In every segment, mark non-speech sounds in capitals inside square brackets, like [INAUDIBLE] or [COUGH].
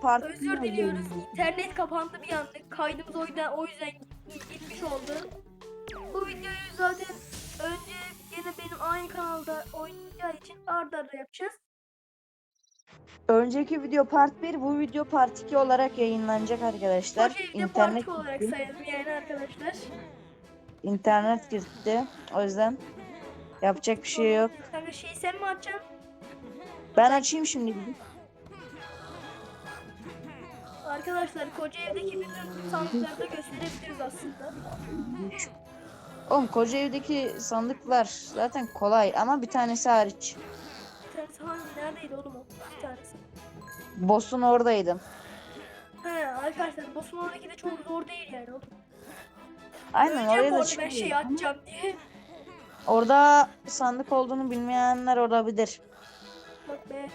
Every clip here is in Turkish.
part Özür diliyoruz. İnternet kapandı bir anda. Kaydımız o yüzden, o yüzden gitmiş oldu. Bu videoyu zaten önce yine benim aynı kanalda oynayacağı için arda arda yapacağız. Önceki video part 1, bu video part 2 olarak yayınlanacak arkadaşlar. Evde İnternet parti olarak sayalım yani arkadaşlar. İnternet gitti. O yüzden yapacak bir şey yok. Kanka şeyi sen mi açacaksın? Ben açayım şimdi. Arkadaşlar koca evdeki bütün sandıkları da gösterebiliriz aslında. Oğlum koca evdeki sandıklar zaten kolay ama bir tanesi hariç. Bir tanesi hangi neredeydi oğlum o? Bir tanesi. Boss'un oradaydım. He arkadaşlar boss'un oradaki de çok zor değil yani oğlum. Aynen Öleceğim oraya da orada ben çıkıyor. şey açacağım diye. Orada sandık olduğunu bilmeyenler olabilir. Bak be.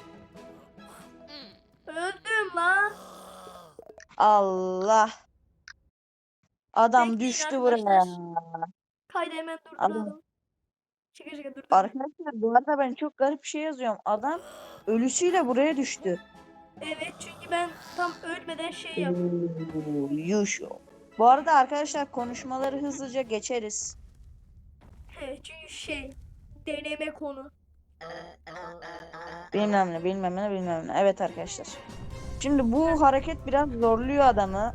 Öldüm lan. Allah. Adam Bekleyin düştü buraya. arkadaşlar. Kaydı hemen durduralım. Şaka şaka dur. dur. Arkadaşlar bu arada ben çok garip bir şey yazıyorum. Adam ölüsüyle buraya düştü. Evet çünkü ben tam ölmeden şey yaptım. Oo, Yuş. Bu arada arkadaşlar konuşmaları hızlıca geçeriz. He, çünkü şey deneme konu. Bilmem ne bilmem ne bilmem ne. Evet arkadaşlar. Şimdi bu hareket biraz zorluyor adamı.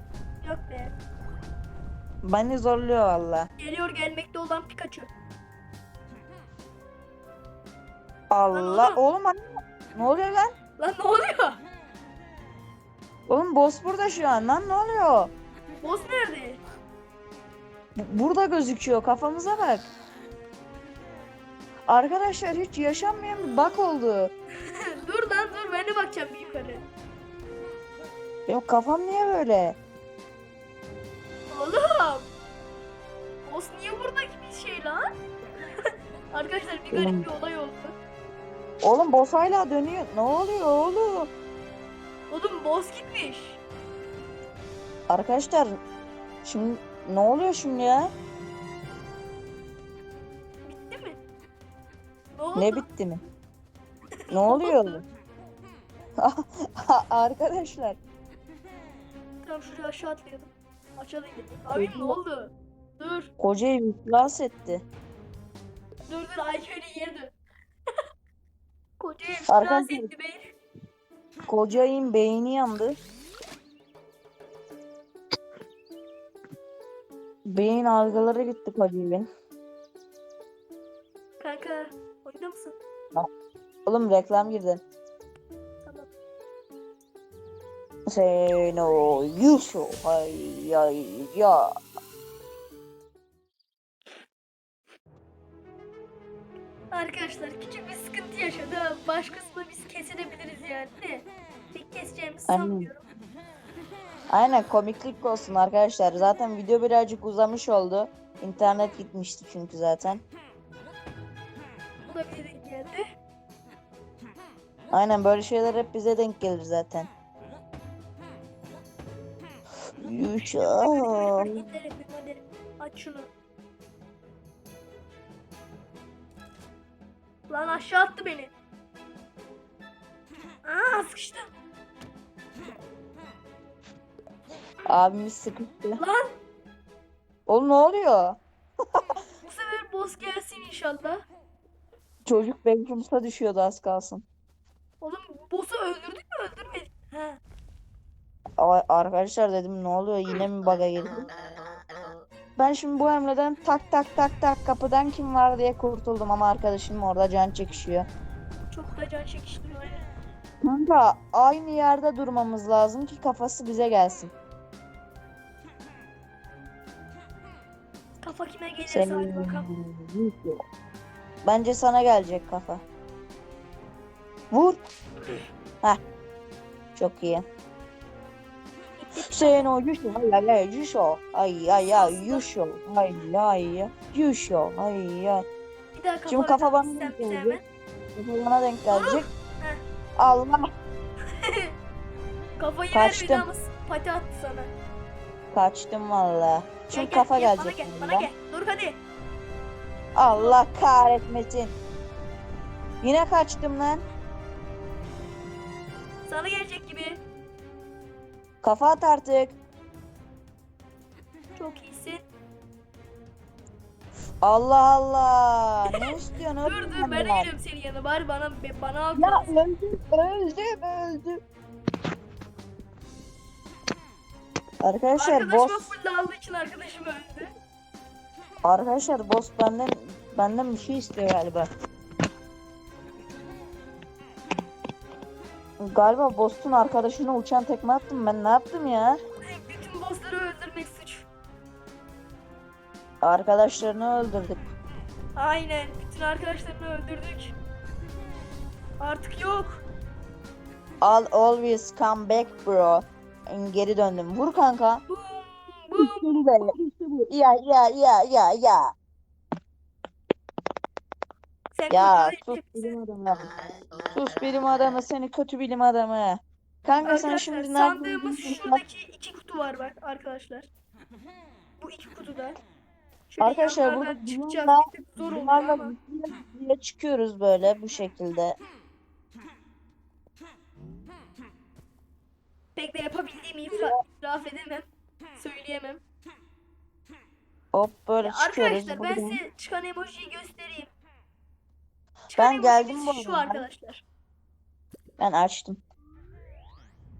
Yok be. Beni zorluyor valla. Geliyor gelmekte olan Pikachu. Allah. Oğlum hani- ne oluyor lan? Lan ne oluyor? Oğlum boss burada şu an lan ne oluyor? Boss nerede? Bu- Burada gözüküyor kafamıza bak. Arkadaşlar hiç yaşanmayan bir bug oldu. [LAUGHS] dur lan dur ben de bakacağım bir yukarı. Benim kafam niye böyle? Oğlum. Boss niye burada gibi şey lan? [LAUGHS] Arkadaşlar bir garip bir olay oldu. Oğlum boss hala dönüyor. Ne oluyor oğlum? Oğlum boss gitmiş. Arkadaşlar şimdi ne oluyor şimdi ya? Bitti mi? Ne oldu? Ne bitti mi? [LAUGHS] Ne oluyor? [LAUGHS] Arkadaşlar Tamam şuraya aşağı atlayalım. Açalım. Abi ne oldu? Dur. koca evi iflas etti. Dur dur Ayşe'nin yeri dön. [LAUGHS] Kocayı Arkadaşlar- iflas etti bey. Koca evin beyni yandı. Beyin algıları gitti koca evin. Kanka oyunda mısın? Oğlum reklam girdi. Say no, you show. Ay ay ya. Arkadaşlar küçük bir sıkıntı yaşadı. Başkasını biz kesebiliriz yani de. Pek keseceğimizi Aynen. sanmıyorum. Aynen komiklik olsun arkadaşlar. Zaten video birazcık uzamış oldu. İnternet gitmişti çünkü zaten. Bu da bize denk geldi. Aynen böyle şeyler hep bize denk gelir zaten. Yuşa. İndir yapayım hadi. Aç şunu. Lan aşağı attı beni. Aa sıkıştım. Abimiz sıkıştı. Lan Oğlum ne oluyor? bu sefer boss gelsin inşallah. Çocuk backrooms'a düşüyordu az kalsın. Oğlum boss'u öldürdük mü öldürmedik? He. Arkadaşlar dedim ne oluyor yine mi bug'a girdi? Ben şimdi bu emreden tak tak tak tak kapıdan kim var diye kurtuldum ama arkadaşım orada can çekişiyor. Çok da can çekiştiriyor. aynen. Kanka aynı yerde durmamız lazım ki kafası bize gelsin. Kafa kime gelirse hadi Senin... bakalım. Bence sana gelecek kafa. Vur. Heh. Çok iyi. Sen o yuşo ay ay yuşo ay ay ay yuşo ay ay yuşo ay ay. Bir daha Şimdi kafa bana denk gelecek. Kafa bana denk gelecek. Heh. Allah [LAUGHS] Kafayı Kaçtım. vermedi ama pati attı sana. kaçtım valla. Şimdi gel, kafa gel, gelecek. Bana gel, bana gel. Dur hadi. Allah kahretmesin. Yine kaçtım lan. Sana gelecek. Kafa at artık. Çok iyisin. Allah Allah. Ne istiyorsun Dur oğlum dur ben de benden? geliyorum senin yanına. Bari bana bana al. Ya öldüm, öldüm, öldüm. Arkadaşlar Arkadaşıma boss, full aldığı için arkadaşım öldü. arkadaşlar boss benden benden bir şey istiyor galiba. Galiba boss'un arkadaşına uçan tekme attım ben ne yaptım ya? Bütün bossları öldürmek suç. Arkadaşlarını öldürdük. Aynen. Bütün arkadaşlarını öldürdük. Artık yok. I'll always come back bro. Geri döndüm. Vur kanka. Şimdi böyle. İşte bu. Ya ya ya ya ya. Sen Ya sus bilim adamı. Sus bilim adamı seni kötü bilim adamı. Kanka sen Arkadaşlar şimdi ne sandığımız yapıyorsun? şuradaki iki kutu var bak arkadaşlar. Bu iki kutuda. Şöyle Arkadaşlar yanlardan burada çıkacağız. bunlarla, Bir tık zor oluyor bunlarla ama. diye çıkıyoruz böyle bu şekilde. Pek de yapabildiğimi itiraf, itiraf edemem. Söyleyemem. Hop böyle Ya çıkıyoruz. arkadaşlar ben buradan. size çıkan emojiyi göstereyim. Ben geldim bu Şu arada. arkadaşlar. Ben açtım.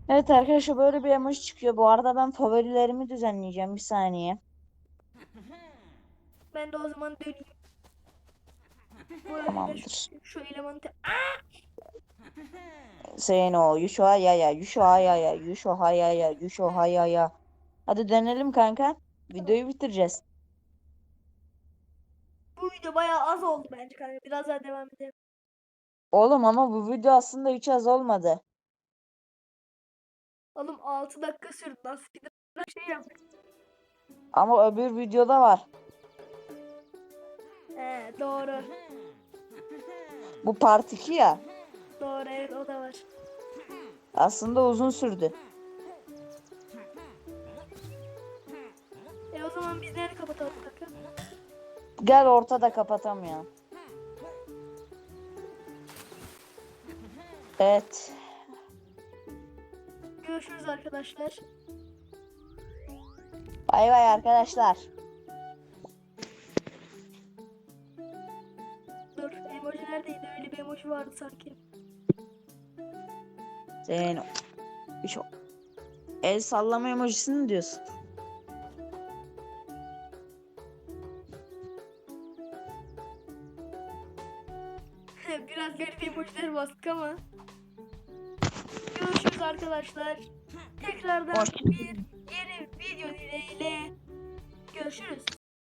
Evet arkadaşlar böyle bir emoji çıkıyor. Bu arada ben favorilerimi düzenleyeceğim bir saniye. Ben de o zaman döneyim. Bu arada Tamamdır. Şu, şu elemanı te- Sayın o Yuşo hayaya Yuşo hayaya Yuşo hayaya Yuşo hayaya. Hadi dönelim kanka. Videoyu bitireceğiz. Bu video bayağı az oldu bence kanka. Biraz daha devam edelim. Oğlum ama bu video aslında hiç az olmadı. Oğlum 6 dakika sürdü. Nasıl bir şey yaptık. Ama öbür videoda var. He doğru. Bu part 2 ya. Doğru evet o da var. Aslında uzun sürdü. E o zaman biz nerede kapatalım? Gel ortada kapatamıyor. Evet. Görüşürüz arkadaşlar. Bay bay arkadaşlar. Dur emoji neredeydi? Öyle bir emoji vardı sanki. Sen şu el sallama emojisini diyorsun? Biraz garip emojiler bastık ama. Görüşürüz arkadaşlar. Tekrardan bir yeni video dileğiyle görüşürüz.